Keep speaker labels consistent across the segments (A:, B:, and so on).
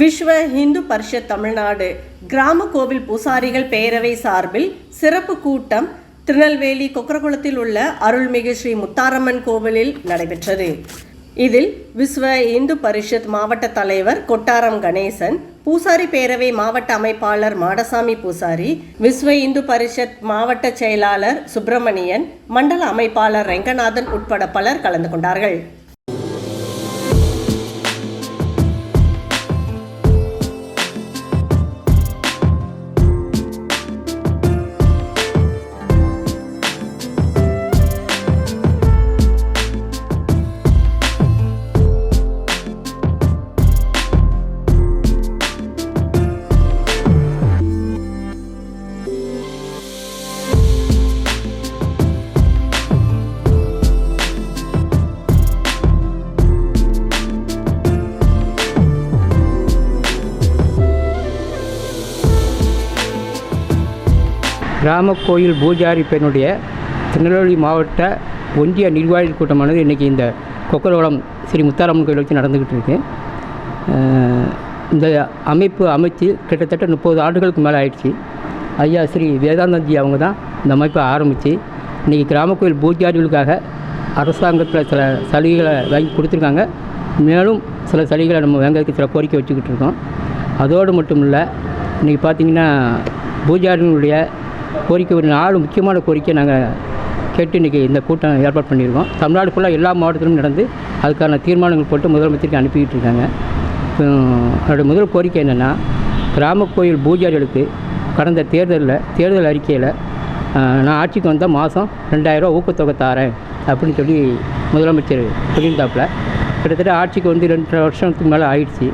A: விஸ்வ இந்து பரிஷத் தமிழ்நாடு கிராம கோவில் பூசாரிகள் பேரவை சார்பில் சிறப்பு கூட்டம் திருநெல்வேலி கொக்கரகுளத்தில் உள்ள அருள்மிகு ஸ்ரீ முத்தாரம்மன் கோவிலில் நடைபெற்றது. இதில் விஸ்வ இந்து பரிஷத் மாவட்ட தலைவர் கொட்டாரம் கணேசன் பூசாரி பேரவை மாவட்ட அமைப்பாளர் மாடசாமி பூசாரி விஸ்வ இந்து பரிஷத் மாவட்ட செயலாளர் சுப்பிரமணியன் மண்டல அமைப்பாளர் ரெங்கநாதன் உட்பட பலர் கலந்து கொண்டார்கள்.
B: கிராம கோயில் பூஜாரி பெண்ணுடைய திருநெல்வேலி மாவட்ட ஒன்றிய நிர்வாகிகள் கூட்டமானது இன்றைக்கி இந்த கொக்கரகுளம் ஸ்ரீ முத்தாரம்மன் கோயில் வச்சு நடந்துக்கிட்டு இருக்கு. இந்த அமைப்பு அமைச்சு கிட்டத்தட்ட முப்பது ஆண்டுகளுக்கு மேலே ஆயிடுச்சு. ஐயா ஸ்ரீ வேதாந்தஜி அவங்க தான் இந்த அமைப்பை ஆரம்பித்து இன்றைக்கி கிராம கோயில் பூஜாரிகளுக்காக அரசாங்கத்தில் சில சலுகைகளை வாங்கி கொடுத்துருக்காங்க. மேலும் சில சலுகைகளை நம்ம வாங்கிறதுக்கு சில கோரிக்கை வச்சுக்கிட்டு இருக்கோம். அதோடு மட்டும் இல்லை இன்றைக்கி பார்த்திங்கன்னா பூஜாரிகளுடைய கோரிக்கை ஒரு நாலு முக்கியமான கோரிக்கை நாங்கள் கேட்டு இன்றைக்கி இந்த கூட்டம் ஏற்பாடு பண்ணியிருக்கோம். தமிழ்நாடு ஃபுல்லாக எல்லா மாவட்டத்திலும் நடந்து அதுக்கான தீர்மானங்கள் போட்டு முதலமைச்சருக்கு அனுப்பிக்கிட்டு இருக்காங்க. என்னோடய முதல் கோரிக்கை என்னென்னா கிராம கோயில் பூஜாரிகளுக்கு கடந்த தேர்தலில் தேர்தல் அறிக்கையில் நான் ஆட்சிக்கு வந்தால் மாதம் ரெண்டாயிரரூவா ஊக்கத்தொகை தாரேன் அப்படின்னு சொல்லி முதலமைச்சர் சொல்லியிருந்தாப்புல. கிட்டத்தட்ட ஆட்சிக்கு வந்து ரெண்டரை வருஷத்துக்கு மேலே ஆயிடுச்சு.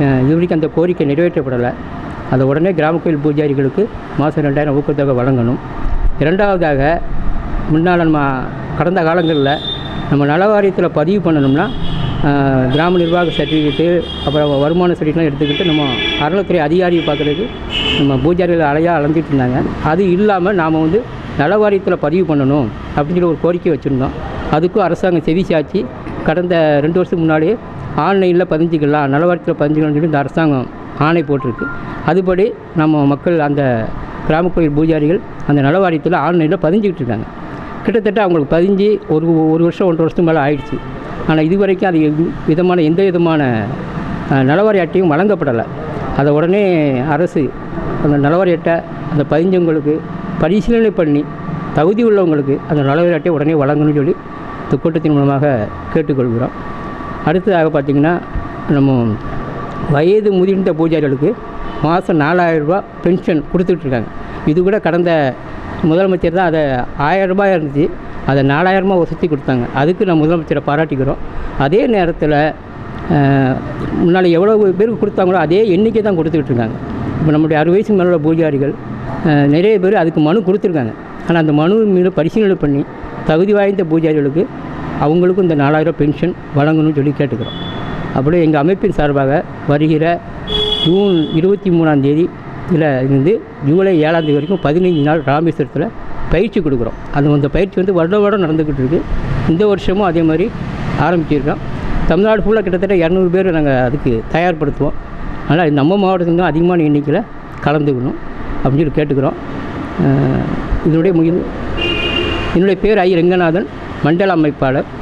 B: இவருக்கு இது வரைக்கும் அந்த கோரிக்கை நிறைவேற்றப்படலை. அதை உடனே கிராம கோயில் பூஜாரிகளுக்கு மாதம் ரெண்டாயிரம் ஊக்கத்தொகை வழங்கணும். இரண்டாவதாக முன்னால் நம்ம கடந்த காலங்களில் நம்ம நல வாரியத்தில் பதிவு பண்ணணும்னா கிராம நிர்வாக சர்டிஃபிகேட்டு அப்புறம் வருமான சர்டிஃபிகேட்லாம் எடுத்துக்கிட்டு நம்ம அறநிலைத்துறை அதிகாரியை பார்க்குறதுக்கு நம்ம பூஜாரிகள் அலையாக அலைஞ்சிட்டு இருந்தாங்க. அது இல்லாமல் நாம் வந்து நல வாரியத்தில் பதிவு பண்ணணும் அப்படின்னு சொல்லி ஒரு கோரிக்கை வச்சுருந்தோம். அதுக்கும் அரசாங்கம் செவி சாட்சி கடந்த ரெண்டு வருஷத்துக்கு முன்னாடியே ஆன்லைனில் பதிஞ்சிக்கலாம் நல வாரியத்தில் பதிஞ்சிக்கலாம்னு சொல்லி இந்த அரசாங்கம் ஆணை போட்டிருக்கு. அதுபடி நம்ம மக்கள் அந்த கிராம கோயில் பூஜாரிகள் அந்த நலவாரியத்தில் ஆன்லைனில் பதிஞ்சிக்கிட்டு இருக்காங்க கிட்டத்தட்ட அவங்களுக்கு பதிஞ்சு ஒரு ஒரு வருஷம் ஒன்றரை வருஷத்துக்கு மேலே ஆயிடுச்சு. ஆனால் இது வரைக்கும் அது விதமான எந்த விதமான நலவாரி அட்டையும் வழங்கப்படலை. அதை உடனே அரசு அந்த நலவாரி அட்டை அந்த பதிஞ்சவங்களுக்கு பரிசீலனை பண்ணி தகுதி உள்ளவங்களுக்கு அந்த நலவாரி அட்டையை உடனே வழங்கணும்னு சொல்லி இந்த கூட்டத்தின் மூலமாக கேட்டுக்கொள்கிறோம். அடுத்ததாக பார்த்திங்கன்னா நம்ம வயது முதிர்ந்த பூஜாரிகளுக்கு மாதம் நாலாயிரரூபா பென்ஷன் கொடுத்துட்ருக்காங்க. இது கூட கடந்த முதலமைச்சர் தான் அதை ஆயிரம் ரூபாய் இருந்துச்சு. அதை நாலாயிரமாக வசதி கொடுத்தாங்க. அதுக்கு நான் முதலமைச்சரை பாராட்டிக்கிறோம். அதே நேரத்தில் முன்னால் எவ்வளோ பேருக்கு கொடுத்தாங்களோ அதே எண்ணிக்கை தான் கொடுத்துக்கிட்டு இருக்காங்க இப்போ நம்முடைய அறுபது வயசு மேலே உள்ள பூஜாரிகள் நிறைய பேர் அதுக்கு மனு கொடுத்துருக்காங்க. ஆனால் அந்த மனு மீது பரிசீலனை பண்ணி தகுதி வாய்ந்த பூஜாரிகளுக்கு அவங்களுக்கும் இந்த நாலாயிரம் பென்ஷன் வழங்கணும்னு சொல்லி கேட்டுக்கிறோம். அப்படியே எங்கள் அமைப்பின் சார்பாக வருகிற ஜூன் இருபத்தி மூணாம் தேதி இதில் இருந்து ஜூலை ஏழாம் தேதி வரைக்கும் பதினைஞ்சு நாள் ராமேஸ்வரத்தில் பயிற்சி கொடுக்குறோம். அது அந்த பயிற்சி வந்து வருட வருடம் நடந்துக்கிட்டு இருக்குது இந்த வருஷமும் அதே மாதிரி ஆரம்பிச்சிருக்கோம். தமிழ்நாடு ஃபுல்லாக கிட்டத்தட்ட இரநூறு பேர் நாங்கள் அதுக்கு தயார்படுத்துவோம். அதனால் நம்ம மாவட்டத்தில் தான் அதிகமான எண்ணிக்கையில் கலந்துக்கணும் அப்படின்னு சொல்லி கேட்டுக்கிறோம். இதனுடைய முயல் என்னுடைய பேர் ஐ ரெங்கநாதன். மண்டல அமைப்பாளர்